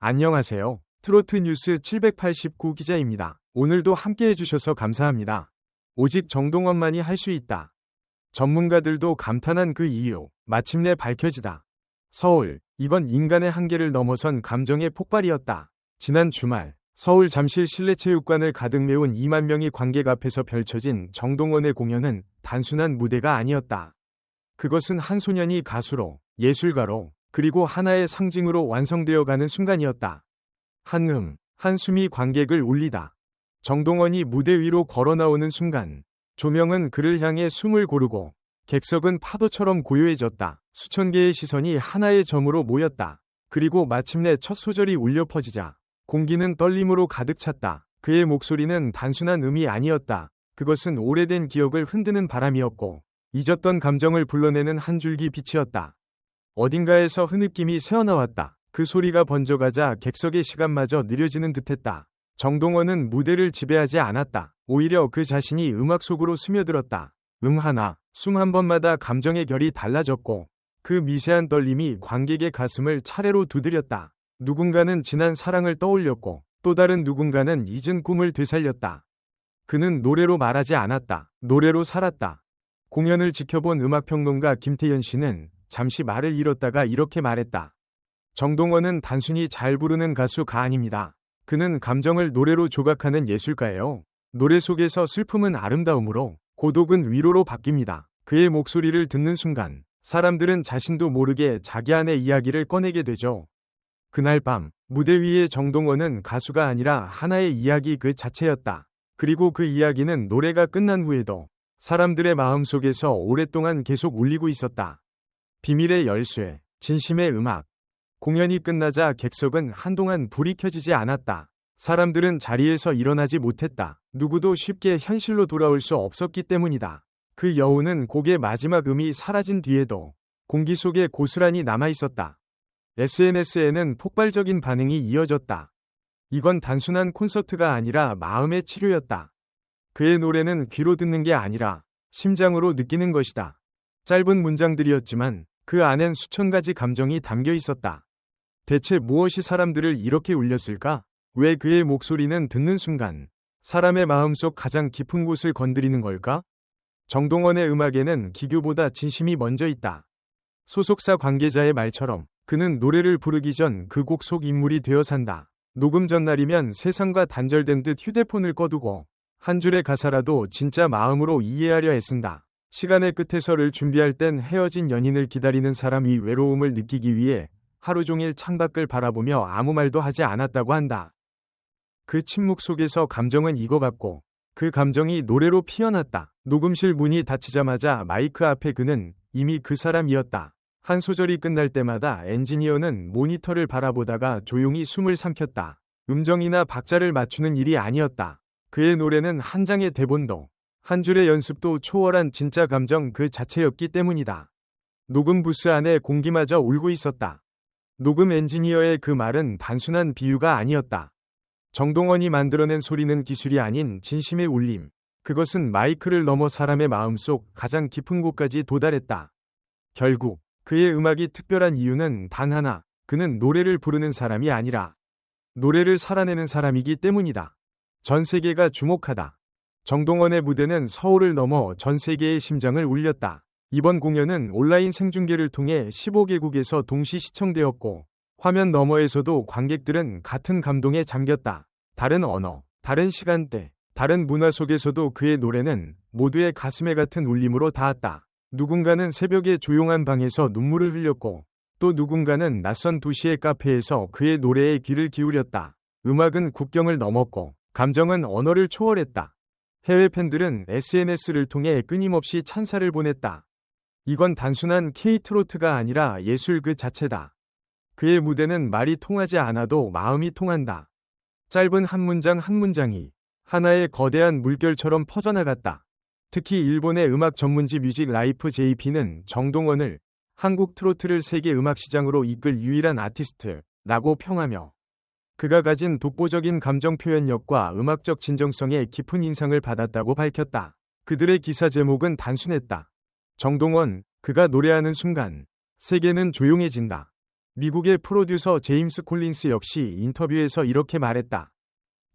안녕하세요. 트로트 뉴스 789 기자입니다. 오늘도 함께 해주셔서 감사합니다. 오직 정동원만이 할 수 있다. 전문가들도 감탄한 그 이유, 마침내 밝혀지다. 서울, 이건 인간의 한계를 넘어선 감정의 폭발이었다. 지난 주말, 서울 잠실 실내체육관을 가득 메운 2만 명이 관객 앞에서 펼쳐진 정동원의 공연은 단순한 무대가 아니었다. 그것은 한 소년이 가수로, 예술가로, 그리고 하나의 상징으로 완성되어 가는 순간이었다. 한 음, 한숨이 관객을 울리다. 정동원이 무대 위로 걸어 나오는 순간, 조명은 그를 향해 숨을 고르고, 객석은 파도처럼 고요해졌다. 수천 개의 시선이 하나의 점으로 모였다. 그리고 마침내 첫 소절이 울려 퍼지자, 공기는 떨림으로 가득 찼다. 그의 목소리는 단순한 음이 아니었다. 그것은 오래된 기억을 흔드는 바람이었고, 잊었던 감정을 불러내는 한 줄기 빛이었다. 어딘가에서 흐느낌이 새어나왔다. 그 소리가 번져가자 객석의 시간마저 느려지는 듯했다. 정동원은 무대를 지배하지 않았다. 오히려 그 자신이 음악 속으로 스며들었다. 음 하나, 숨 한 번마다 감정의 결이 달라졌고 그 미세한 떨림이 관객의 가슴을 차례로 두드렸다. 누군가는 지난 사랑을 떠올렸고 또 다른 누군가는 잊은 꿈을 되살렸다. 그는 노래로 말하지 않았다. 노래로 살았다. 공연을 지켜본 음악평론가 김태현 씨는 잠시 말을 잃었다가 이렇게 말했다. 정동원은 단순히 잘 부르는 가수가 아닙니다. 그는 감정을 노래로 조각하는 예술가예요. 노래 속에서 슬픔은 아름다움으로, 고독은 위로로 바뀝니다. 그의 목소리를 듣는 순간, 사람들은 자신도 모르게 자기 안의 이야기를 꺼내게 되죠. 그날 밤, 무대 위의 정동원은 가수가 아니라 하나의 이야기 그 자체였다. 그리고 그 이야기는 노래가 끝난 후에도 사람들의 마음 속에서 오랫동안 계속 울리고 있었다. 비밀의 열쇠, 진심의 음악. 공연이 끝나자 객석은 한동안 불이 켜지지 않았다. 사람들은 자리에서 일어나지 못했다. 누구도 쉽게 현실로 돌아올 수 없었기 때문이다. 그 여우는 곡의 마지막 음이 사라진 뒤에도 공기 속에 고스란히 남아 있었다. SNS에는 폭발적인 반응이 이어졌다. 이건 단순한 콘서트가 아니라 마음의 치료였다. 그의 노래는 귀로 듣는 게 아니라 심장으로 느끼는 것이다. 짧은 문장들이었지만 그 안엔 수천 가지 감정이 담겨 있었다. 대체 무엇이 사람들을 이렇게 울렸을까? 왜 그의 목소리는 듣는 순간 사람의 마음속 가장 깊은 곳을 건드리는 걸까? 정동원의 음악에는 기교보다 진심이 먼저 있다. 소속사 관계자의 말처럼 그는 노래를 부르기 전 그 곡 속 인물이 되어 산다. 녹음 전날이면 세상과 단절된 듯 휴대폰을 꺼두고 한 줄의 가사라도 진짜 마음으로 이해하려 애쓴다. 시간의 끝에서를 준비할 땐 헤어진 연인을 기다리는 사람이 외로움을 느끼기 위해 하루 종일 창밖을 바라보며 아무 말도 하지 않았다고 한다. 그 침묵 속에서 감정은 익어갔고 그 감정이 노래로 피어났다. 녹음실 문이 닫히자마자 마이크 앞에 그는 이미 그 사람이었다. 한 소절이 끝날 때마다 엔지니어는 모니터를 바라보다가 조용히 숨을 삼켰다. 음정이나 박자를 맞추는 일이 아니었다. 그의 노래는 한 장의 대본도 한 줄의 연습도 초월한 진짜 감정 그 자체였기 때문이다. 녹음 부스 안에 공기마저 울고 있었다. 녹음 엔지니어의 그 말은 단순한 비유가 아니었다. 정동원이 만들어낸 소리는 기술이 아닌 진심의 울림. 그것은 마이크를 넘어 사람의 마음속 가장 깊은 곳까지 도달했다. 결국 그의 음악이 특별한 이유는 단 하나. 그는 노래를 부르는 사람이 아니라 노래를 살아내는 사람이기 때문이다. 전 세계가 주목하다. 정동원의 무대는 서울을 넘어 전 세계의 심장을 울렸다. 이번 공연은 온라인 생중계를 통해 15개국에서 동시 시청되었고 화면 너머에서도 관객들은 같은 감동에 잠겼다. 다른 언어, 다른 시간대, 다른 문화 속에서도 그의 노래는 모두의 가슴에 같은 울림으로 닿았다. 누군가는 새벽의 조용한 방에서 눈물을 흘렸고 또 누군가는 낯선 도시의 카페에서 그의 노래에 귀를 기울였다. 음악은 국경을 넘었고 감정은 언어를 초월했다. 해외 팬들은 SNS를 통해 끊임없이 찬사를 보냈다. 이건 단순한 K-트로트가 아니라 예술 그 자체다. 그의 무대는 말이 통하지 않아도 마음이 통한다. 짧은 한 문장 한 문장이 하나의 거대한 물결처럼 퍼져나갔다. 특히 일본의 음악 전문지 뮤직 라이프 JP는 정동원을 한국 트로트를 세계 음악 시장으로 이끌 유일한 아티스트라고 평하며 그가 가진 독보적인 감정 표현력과 음악적 진정성에 깊은 인상을 받았다고 밝혔다. 그들의 기사 제목은 단순했다. 정동원, 그가 노래하는 순간, 세계는 조용해진다. 미국의 프로듀서 제임스 콜린스 역시 인터뷰에서 이렇게 말했다.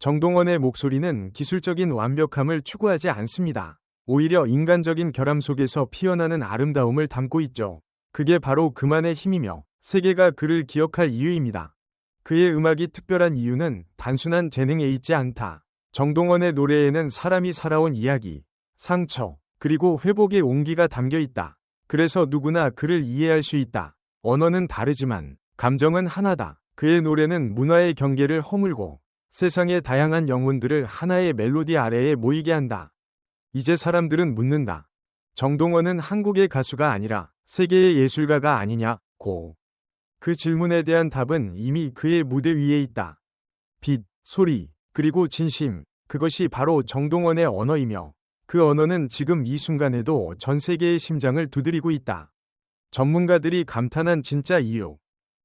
정동원의 목소리는 기술적인 완벽함을 추구하지 않습니다. 오히려 인간적인 결함 속에서 피어나는 아름다움을 담고 있죠. 그게 바로 그만의 힘이며 세계가 그를 기억할 이유입니다. 그의 음악이 특별한 이유는 단순한 재능에 있지 않다. 정동원의 노래에는 사람이 살아온 이야기, 상처, 그리고 회복의 온기가 담겨 있다. 그래서 누구나 그를 이해할 수 있다. 언어는 다르지만 감정은 하나다. 그의 노래는 문화의 경계를 허물고 세상의 다양한 영혼들을 하나의 멜로디 아래에 모이게 한다. 이제 사람들은 묻는다. 정동원은 한국의 가수가 아니라 세계의 예술가가 아니냐, 고. 그 질문에 대한 답은 이미 그의 무대 위에 있다. 빛, 소리, 그리고 진심, 그것이 바로 정동원의 언어이며 그 언어는 지금 이 순간에도 전 세계의 심장을 두드리고 있다. 전문가들이 감탄한 진짜 이유.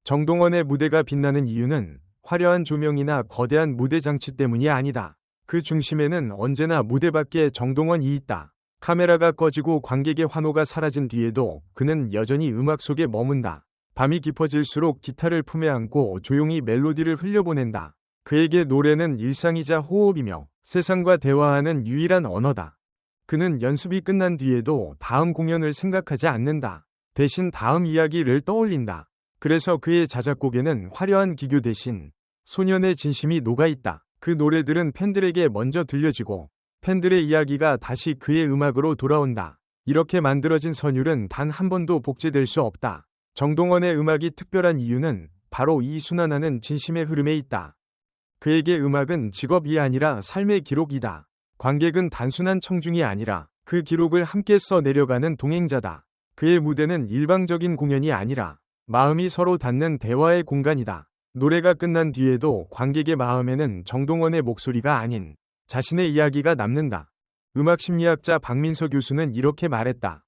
정동원의 무대가 빛나는 이유는 화려한 조명이나 거대한 무대 장치 때문이 아니다. 그 중심에는 언제나 무대 밖에 정동원이 있다. 카메라가 꺼지고 관객의 환호가 사라진 뒤에도 그는 여전히 음악 속에 머문다. 밤이 깊어질수록 기타를 품에 안고 조용히 멜로디를 흘려보낸다. 그에게 노래는 일상이자 호흡이며 세상과 대화하는 유일한 언어다. 그는 연습이 끝난 뒤에도 다음 공연을 생각하지 않는다. 대신 다음 이야기를 떠올린다. 그래서 그의 자작곡에는 화려한 기교 대신 소년의 진심이 녹아있다. 그 노래들은 팬들에게 먼저 들려지고 팬들의 이야기가 다시 그의 음악으로 돌아온다. 이렇게 만들어진 선율은 단 한 번도 복제될 수 없다. 정동원의 음악이 특별한 이유는 바로 이 순환하는 진심의 흐름에 있다. 그에게 음악은 직업이 아니라 삶의 기록이다. 관객은 단순한 청중이 아니라 그 기록을 함께 써 내려가는 동행자다. 그의 무대는 일방적인 공연이 아니라 마음이 서로 닿는 대화의 공간이다. 노래가 끝난 뒤에도 관객의 마음에는 정동원의 목소리가 아닌 자신의 이야기가 남는다. 음악 심리학자 박민서 교수는 이렇게 말했다.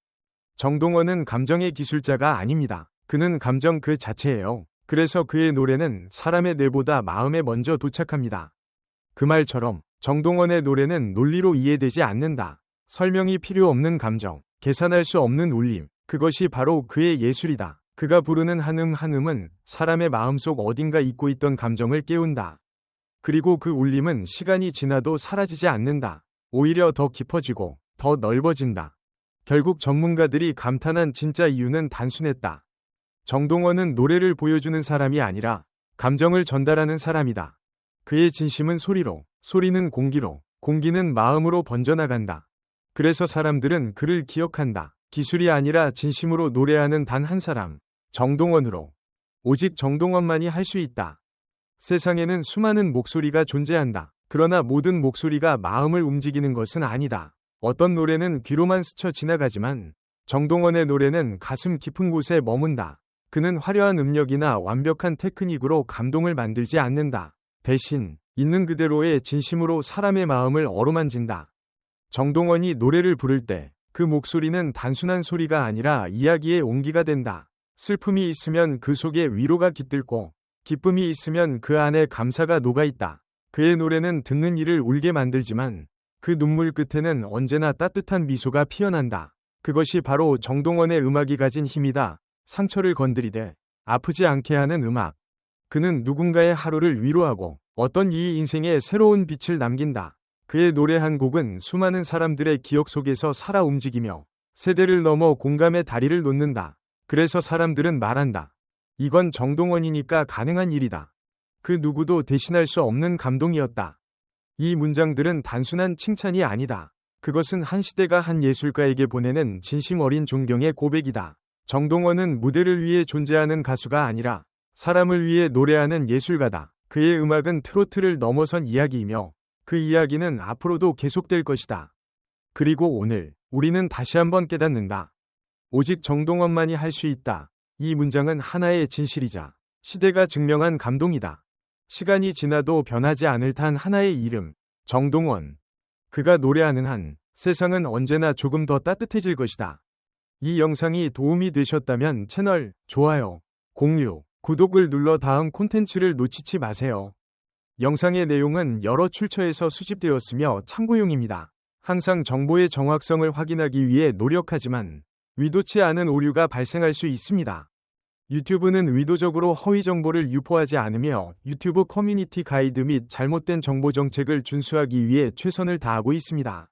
정동원은 감정의 기술자가 아닙니다. 그는 감정 그 자체예요. 그래서 그의 노래는 사람의 뇌보다 마음에 먼저 도착합니다. 그 말처럼 정동원의 노래는 논리로 이해되지 않는다. 설명이 필요 없는 감정, 계산할 수 없는 울림, 그것이 바로 그의 예술이다. 그가 부르는 한음 한음은 사람의 마음속 어딘가 잊고 있던 감정을 깨운다. 그리고 그 울림은 시간이 지나도 사라지지 않는다. 오히려 더 깊어지고 더 넓어진다. 결국 전문가들이 감탄한 진짜 이유는 단순했다. 정동원은 노래를 보여주는 사람이 아니라 감정을 전달하는 사람이다. 그의 진심은 소리로, 소리는 공기로, 공기는 마음으로 번져나간다. 그래서 사람들은 그를 기억한다. 기술이 아니라 진심으로 노래하는 단 한 사람, 정동원으로. 오직 정동원만이 할 수 있다. 세상에는 수많은 목소리가 존재한다. 그러나 모든 목소리가 마음을 움직이는 것은 아니다. 어떤 노래는 귀로만 스쳐 지나가지만 정동원의 노래는 가슴 깊은 곳에 머문다. 그는 화려한 음력이나 완벽한 테크닉으로 감동을 만들지 않는다. 대신 있는 그대로의 진심으로 사람의 마음을 어루만진다. 정동원이 노래를 부를 때 그 목소리는 단순한 소리가 아니라 이야기의 온기가 된다. 슬픔이 있으면 그 속에 위로가 깃들고 기쁨이 있으면 그 안에 감사가 녹아있다. 그의 노래는 듣는 이를 울게 만들지만 그 눈물 끝에는 언제나 따뜻한 미소가 피어난다. 그것이 바로 정동원의 음악이 가진 힘이다. 상처를 건드리되 아프지 않게 하는 음악. 그는 누군가의 하루를 위로하고 어떤 이 인생에 새로운 빛을 남긴다. 그의 노래 한 곡은 수많은 사람들의 기억 속에서 살아 움직이며 세대를 넘어 공감의 다리를 놓는다. 그래서 사람들은 말한다. 이건 정동원이니까 가능한 일이다. 그 누구도 대신할 수 없는 감동이었다. 이 문장들은 단순한 칭찬이 아니다. 그것은 한 시대가 한 예술가에게 보내는 진심 어린 존경의 고백이다. 정동원은 무대를 위해 존재하는 가수가 아니라 사람을 위해 노래하는 예술가다. 그의 음악은 트로트를 넘어선 이야기이며 그 이야기는 앞으로도 계속될 것이다. 그리고 오늘 우리는 다시 한번 깨닫는다. 오직 정동원만이 할 수 있다. 이 문장은 하나의 진실이자 시대가 증명한 감동이다. 시간이 지나도 변하지 않을 탄 하나의 이름, 정동원. 그가 노래하는 한 세상은 언제나 조금 더 따뜻해질 것이다. 이 영상이 도움이 되셨다면 채널 좋아요, 공유, 구독을 눌러 다음 콘텐츠를 놓치지 마세요. 영상의 내용은 여러 출처에서 수집되었으며 참고용입니다. 항상 정보의 정확성을 확인하기 위해 노력하지만 위도치 않은 오류가 발생할 수 있습니다. 유튜브는 의도적으로 허위 정보를 유포하지 않으며 유튜브 커뮤니티 가이드 및 잘못된 정보 정책을 준수하기 위해 최선을 다하고 있습니다.